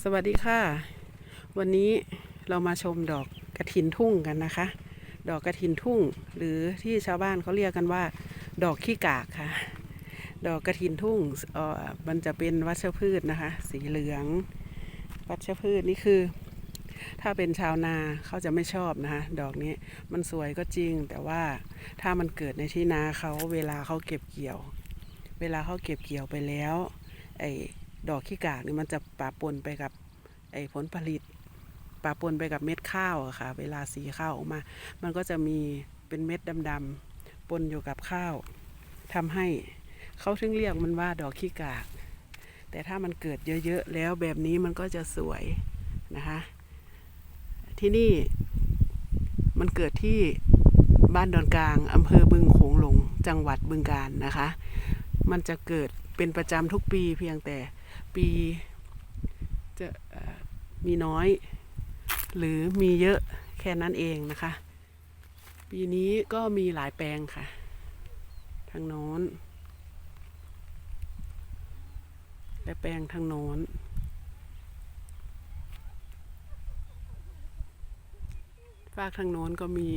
สวัสดีค่ะ วันนี้เรามาชมดอกกระถินทุ่งกันนะคะ ดอกกระถินทุ่ง หรือที่ชาวบ้านเขาเรียกกันว่า ดอกขี้กากค่ะ ดอกกระถินทุ่งอ่อมันจะเป็นวัชพืชนะคะ สีเหลือง วัชพืชนี่คือ ถ้าเป็นชาวนาเขาจะไม่ชอบนะคะ ดอกนี้มันสวยก็จริง แต่ว่าถ้ามันเกิดในที่นาเขาเวลาเขาเก็บเกี่ยว เวลาเขาเก็บเกี่ยวไปแล้วไอ ดอกขี้กากนี่มันจะปะปนไปกับไอ้ผลผลิตปะปนไปกับเม็ดข้าวอะค่ะ เวลาสีข้าวออกมา มันก็จะมีเป็นเม็ดดำๆปนอยู่กับข้าวทำให้เขาถึงเรียกมันว่าดอกขี้กาก แต่ถ้ามันเกิดเยอะๆแล้วแบบนี้มันก็จะสวยนะคะ ที่นี่มันเกิดที่บ้านดอนกลางอำเภอบึงโขงหลง จังหวัดบึงกาฬนะคะ มันจะเกิดเป็นประจำทุกปีเพียงแต่ ปีจะมีน้อย หรือมีเยอะแค่นั้นเองนะคะ ปีนี้ก็มีหลายแปลงค่ะ ทางโน้น และแปลงทางโน้นฝากทางโน้นก็มี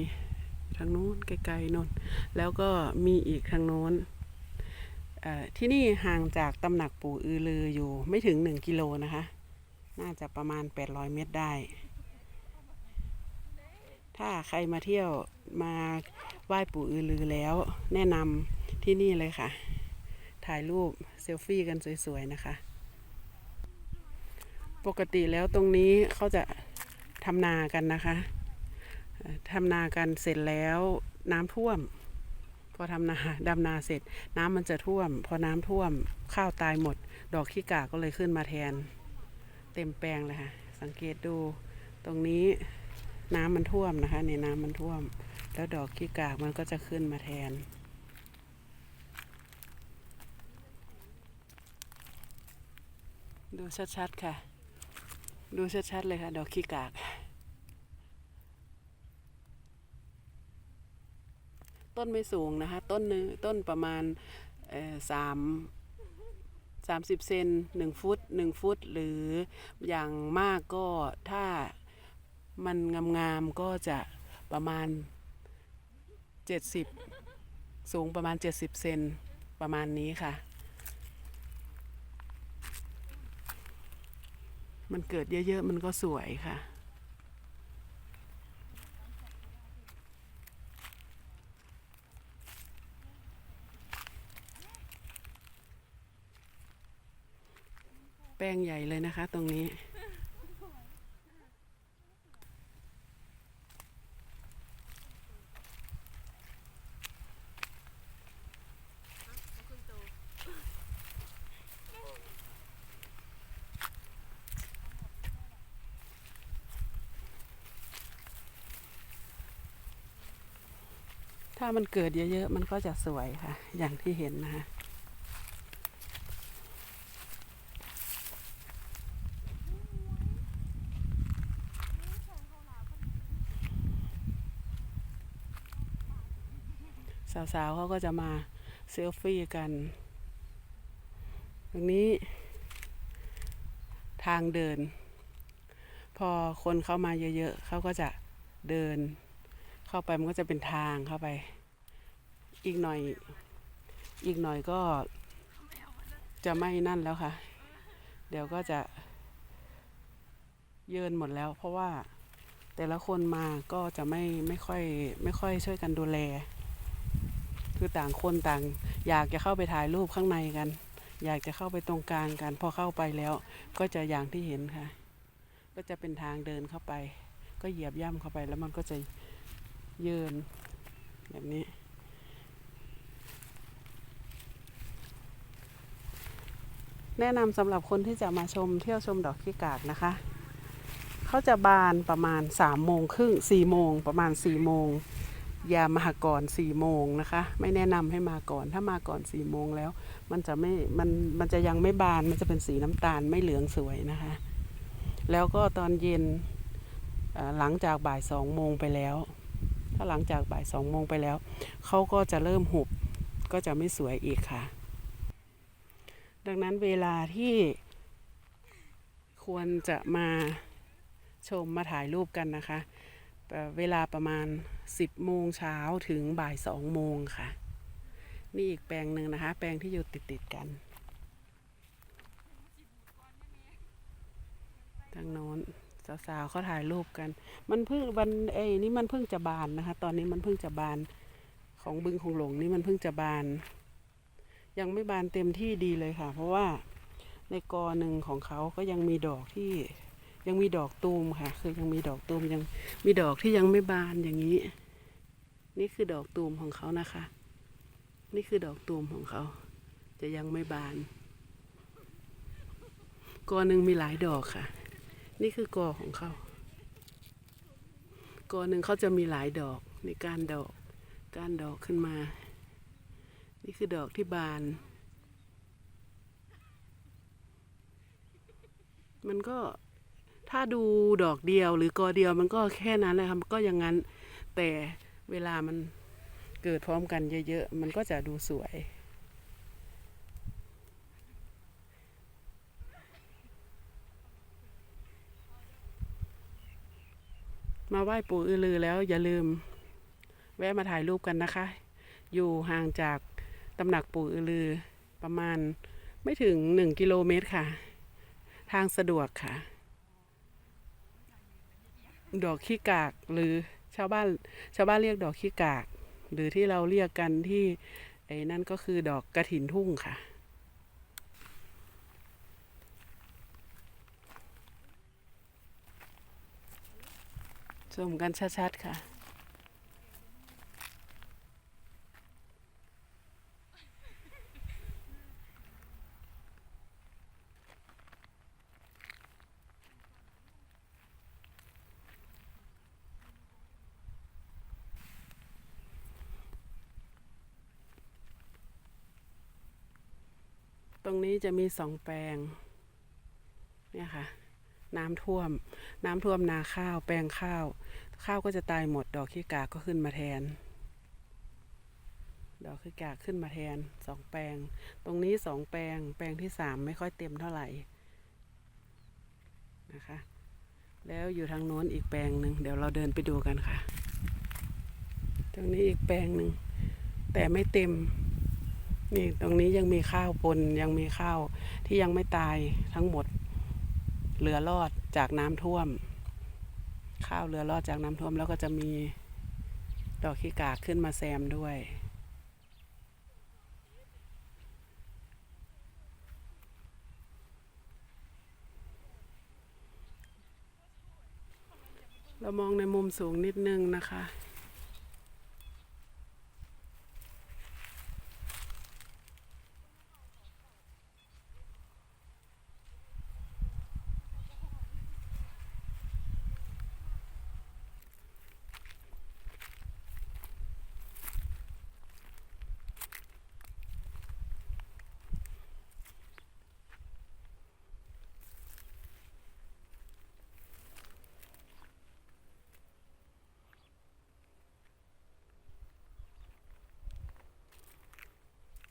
ทางโน้นไกลๆโน้นแล้วก็มีอีกทางโน้น ที่นี่ห่างจากตำหนักปู่อือลืออยู่ไม่ถึง 1 กิโลนะคะ น่าจะประมาณ 800 เมตรได้ ถ้าใครมาเที่ยวมาไหว้ปู่อือลือแล้ว แนะนำที่นี่เลยค่ะ ถ่ายรูปเซลฟี่กันสวยๆนะคะ ปกติแล้วตรงนี้เขาจะทำนากันนะคะทำนากันเสร็จแล้วน้ำท่วม พอทำนาดำนาเสร็จ น้ำมันจะท่วม พอน้ำท่วมข้าวตายหมด ดอกขี้กาก็เลยขึ้นมาแทน เต็มแปลงเลยค่ะ สังเกตดูตรงนี้น้ำมันท่วมนะคะเนี่ยน้ำมันท่วม แล้วดอกขี้กากมันก็จะขึ้นมาแทน ดูชัดๆค่ะ ดูชัดๆเลยค่ะ ดอกขี้กาก ต้นไม่สูงนะคะ ต้นนึงต้นประมาณสามสามสิบเซนหนึ่งฟุตหนึ่งฟุต หรืออย่างมากก็ถ้ามันงามๆก็จะประมาณเจ็ดสิบสูงประมาณเจ็ดสิบเซนประมาณนี้ค่ะ มันเกิดเยอะๆ มันก็สวยค่ะ ป้งใหญ่เลยนะคะ ตรงนี้ ถ้ามันเกิดเยอะๆ มันก็จะสวยค่ะ อย่างที่เห็นนะคะ สาวๆเขาก็จะมาเซลฟี่กันตรงนี้ ทางเดิน พอคนเข้ามาเยอะๆเขาก็จะเดิน เข้าไปมันก็จะเป็นทางเข้าไป อีกหน่อย อีกหน่อยก็จะไม่นั่นแล้วค่ะ เดี๋ยวก็จะเยินหมดแล้ว เพราะว่าแต่ละคนมาก็จะไม่ไม่ค่อยไม่ค่อยช่วยกันดูแล คือต่างคนต่าง อยากจะเข้าไปถ่ายรูปข้างในกัน อยากจะเข้าไปตรงกลางกัน พอเข้าไปแล้ว ก็จะอย่างที่เห็นค่ะ ก็จะเป็นทางเดินเข้าไป ก็เหยียบย่ำเข้าไปแล้วมันก็จะเยินแบบนี้ แนะนำสำหรับคนที่จะมาชมเที่ยวชมดอกขี้กากนะคะเขาจะบานประมาณสามโมงครึ่งสี่โมงประมาณสี่โมง อย่ามาก่อนสี่โมงนะคะ ไม่แนะนำให้มาก่อน ถ้ามาก่อนสี่โมงแล้ว มันจะไม่มันมันจะยังไม่บานมันจะเป็นสีน้ำตาลไม่เหลืองสวยนะคะ แล้วก็ตอนเย็นหลังจากบ่ายสองโมงไปแล้ว ถ้าหลังจากบ่ายสองโมงไปแล้วเขาก็จะเริ่มหุบก็จะไม่สวยอีกค่ะ ดังนั้นเวลาที่ควรจะมาชมมาถ่ายรูปกันนะคะ เวลาประมาณ 10 โมงเช้าถึงบ่าย 2 โมงค่ะ นี่อีกแปลงหนึ่งนะคะ แปลงที่อยู่ติดติดๆกัน ทางโน้นสาวๆเขาถ่ายรูปกัน มันเพิ่งวันเอ้นี่มันเพิ่งจะบานนะคะ ตอนนี้มันเพิ่งจะบานของบึงของหลงนี่มันเพิ่งจะบาน ยังไม่บานเต็มที่ดีเลยค่ะ เพราะว่าในกอหนึ่งของเขาก็ยังมีดอกที่ ยังมีดอกตูมค่ะ คือยังมีดอกตูมยังมีดอกที่ยังไม่บานอย่างนี้ นี่คือดอกตูมของเขานะคะ นี่คือดอกตูมของเขา จะยังไม่บานกอหนึ่งมีหลายดอกค่ะ นี่คือกอของเขากอหนึ่งเขาจะมีหลายดอกในการดอก การดอกขึ้นมา นี่คือดอกที่บาน มันก็ ถ้าดูดอกเดียวหรือกอเดียวมันก็แค่นั้นแหละครับก็อย่างนั้นแต่เวลามันเกิดพร้อมกันเยอะๆ มันก็จะดูสวย มาไหว้ปู่อือลือแล้วอย่าลืม แวะมาถ่ายรูปกันนะคะ อยู่ห่างจากตำหนักปู่อือลือประมาณไม่ถึงหนึ่งกิโลเมตรค่ะ ทางสะดวกค่ะ ดอกขี้กากหรือชาวบ้านชาวบ้านเรียกดอกขี้กาก หรือที่เราเรียกกันที่ไอ้นั่นก็คือดอกกระถินทุ่งค่ะ ชมกันชัดๆค่ะ นี้จะมีสองแปลง เนี่ยค่ะ น้ำท่วม น้ำท่วมนาข้าว แปลงข้าว ข้าวก็จะตายหมด ดอกขี้กากก็ขึ้นมาแทน ดอกขี้กากขึ้นมาแทนสองแปลง ตรงนี้สองแปลง แปลงที่สามไม่ค่อยเต็มเท่าไหร่นะคะ แล้วอยู่ทางโน้นอีกแปลงหนึ่งเดี๋ยวเราเดินไปดูกันค่ะ ตรงนี้อีกแปลงหนึ่งแต่ไม่เต็ม นี่ตรงนี้ยังมีข้าวปนยังมีข้าวที่ยังไม่ตายทั้งหมดเหลือรอดจากน้ำท่วม ข้าวเหลือรอดจากน้ำท่วมแล้วก็จะมีดอกขี้กากขึ้นมาแซมด้วยเรามองในมุมสูงนิดนึงนะคะ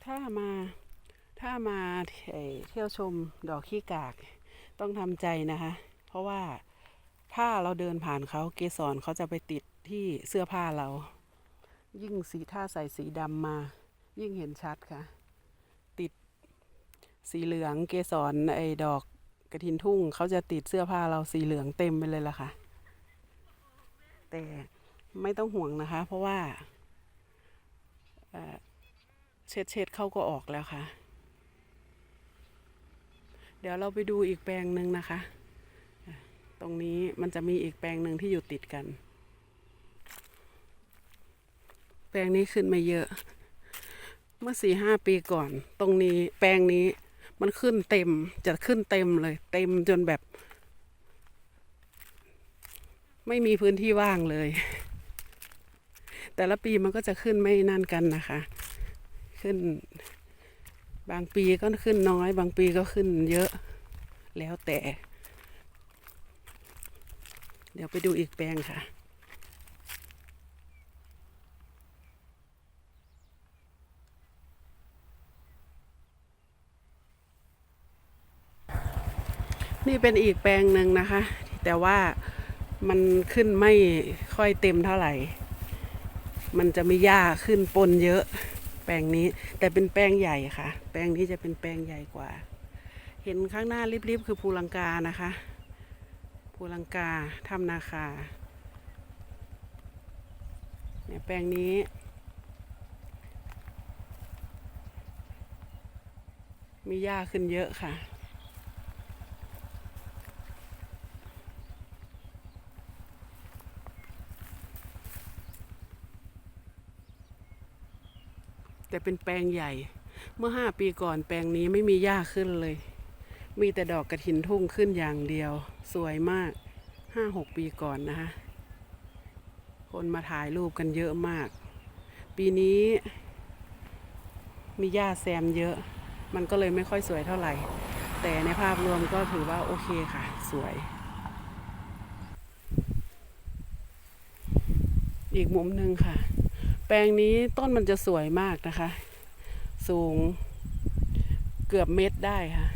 ถ้ามาถ้ามาเที่ยวชมดอกขี้กากต้องทำใจนะคะ เพราะว่าถ้าเราเดินผ่านเขาเกสรเขาจะไปติดที่เสื้อผ้าเรา ยิ่งสีถ้าใส่สีดำมา ยิ่งเห็นชัดค่ะ ติดสีเหลืองเกสรไอ้ดอกกระถินทุ่งเขาจะติดเสื้อผ้าเราสีเหลืองเต็มไปเลยล่ะค่ะ แต่ไม่ต้องห่วงนะคะ เพราะว่า เช็ดเช็ดเข้าก็ออกแล้วค่ะ เดี๋ยวเราไปดูอีกแปลงหนึ่งนะคะอะตรงนี้มันจะมีอีกแปลงหนึ่งที่อยู่ติดกัน แปลงนี้ขึ้นมาเยอะ เมื่อสี่ห้าปีก่อน ตรงนี้แปลงนี้มันขึ้นเต็มจะขึ้นเต็มเลย เต็มจนแบบ ไม่มีพื้นที่ว่างเลย แต่ละปีมันก็จะขึ้นไม่นั่นกันนะคะ ขึ้น บางปีก็ขึ้นน้อย บางปีก็ขึ้นเยอะแล้วแต่ เดี๋ยวไปดูอีกแปลงค่ะนี่เป็นอีกแปลงหนึ่งนะคะ แต่ว่ามันขึ้นไม่ค่อยเต็มเท่าไหร่ มันจะมีหญ้าขึ้นปนเยอะ แปลงนี้ แต่เป็นแปลงใหญ่ค่ะ แปลงนี้จะเป็นแปลงใหญ่กว่า เห็นข้างหน้าริบๆคือภูลังกานะคะภูลังกาถ้ำนาคาเนี่ยแปลงนี้มีหญ้าขึ้นเยอะค่ะ แต่เป็นแปลงใหญ่ เมื่อห้าปีก่อนแปลงนี้ไม่มีหญ้าขึ้นเลย มีแต่ดอกกระถินทุ่งขึ้นอย่างเดียว สวยมากห้าหกปีก่อนนะคะคนมาถ่ายรูปกันเยอะมาก ปีนี้ มีหญ้าแซมเยอะ มันก็เลยไม่ค่อยสวยเท่าไหร่ แต่ในภาพรวมก็ถือว่าโอเคค่ะ สวย อีกมุมหนึ่งค่ะ แปลงนี้ต้นมันจะสวยมากนะคะ สูงเกือบเมตรได้ค่ะ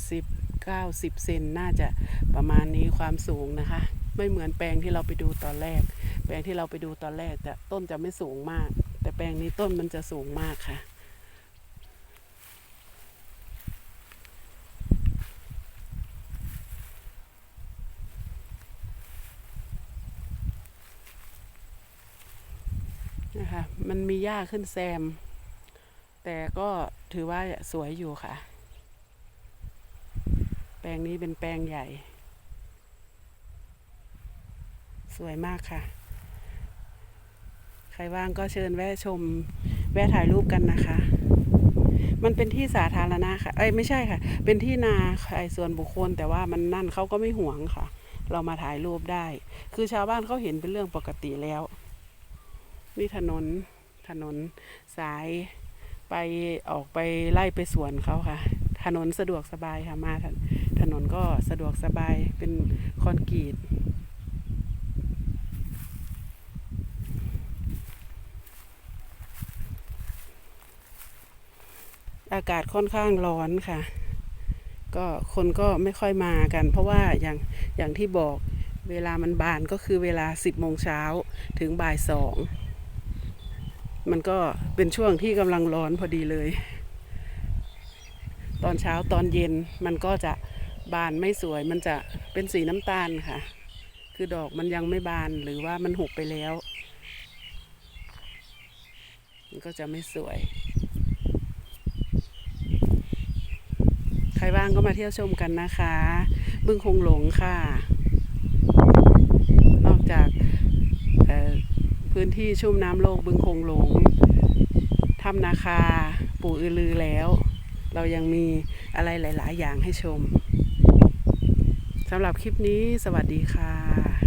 80 90 เซนน่าจะประมาณนี้ความสูงนะคะ ไม่เหมือนแปลงที่เราไปดูตอนแรก แปลงที่เราไปดูตอนแรกแต่ต้นจะไม่สูงมาก แต่แปลงนี้ต้นมันจะสูงมากค่ะนะคะ มีหญ้าขึ้นแซม แต่ก็ถือว่าสวยอยู่ค่ะ แปลงนี้เป็นแปลงใหญ่ สวยมากค่ะ ใครว่างก็เชิญแวะชม แวะถ่ายรูปกันนะคะ มันเป็นที่สาธารณะค่ะ เอ้ยไม่ใช่ค่ะ เป็นที่นาใครส่วนบุคคล แต่ว่ามันนั่นเขาก็ไม่หวงค่ะ เรามาถ่ายรูปได้ คือชาวบ้านเขาเห็นเป็นเรื่องปกติแล้วนี่ถนน ถนนสายไปออกไปไล่ไปสวนเขาค่ะ ถนนสะดวกสบายค่ะมาถนถนนก็สะดวกสบายเป็นคอนกรีตอากาศค่อนข้างร้อนค่ะ ก็คนก็ไม่ค่อยมากัน เพราะว่าอย่างอย่างที่บอกเวลามันบานก็คือเวลา 10โมงเช้าถึงบ่ายสอง มันก็เป็นช่วงที่กำลังร้อนพอดีเลย ตอนเช้าตอนเย็นมันก็จะบานไม่สวยมันจะเป็นสีน้ำตาลค่ะ คือดอกมันยังไม่บานหรือว่ามันหุบไปแล้ว มันก็จะไม่สวย ใครว่างก็มาเที่ยวชมกันนะคะ บึงคงหลงค่ะ นอกจาก พื้นที่ชุ่มน้ำโลกบึงคงหลงถ้ำนาคา ปู่อือลือแล้ว เรายังมีอะไรหลาย ๆ อย่างให้ชมสำหรับคลิปนี้สวัสดีค่ะ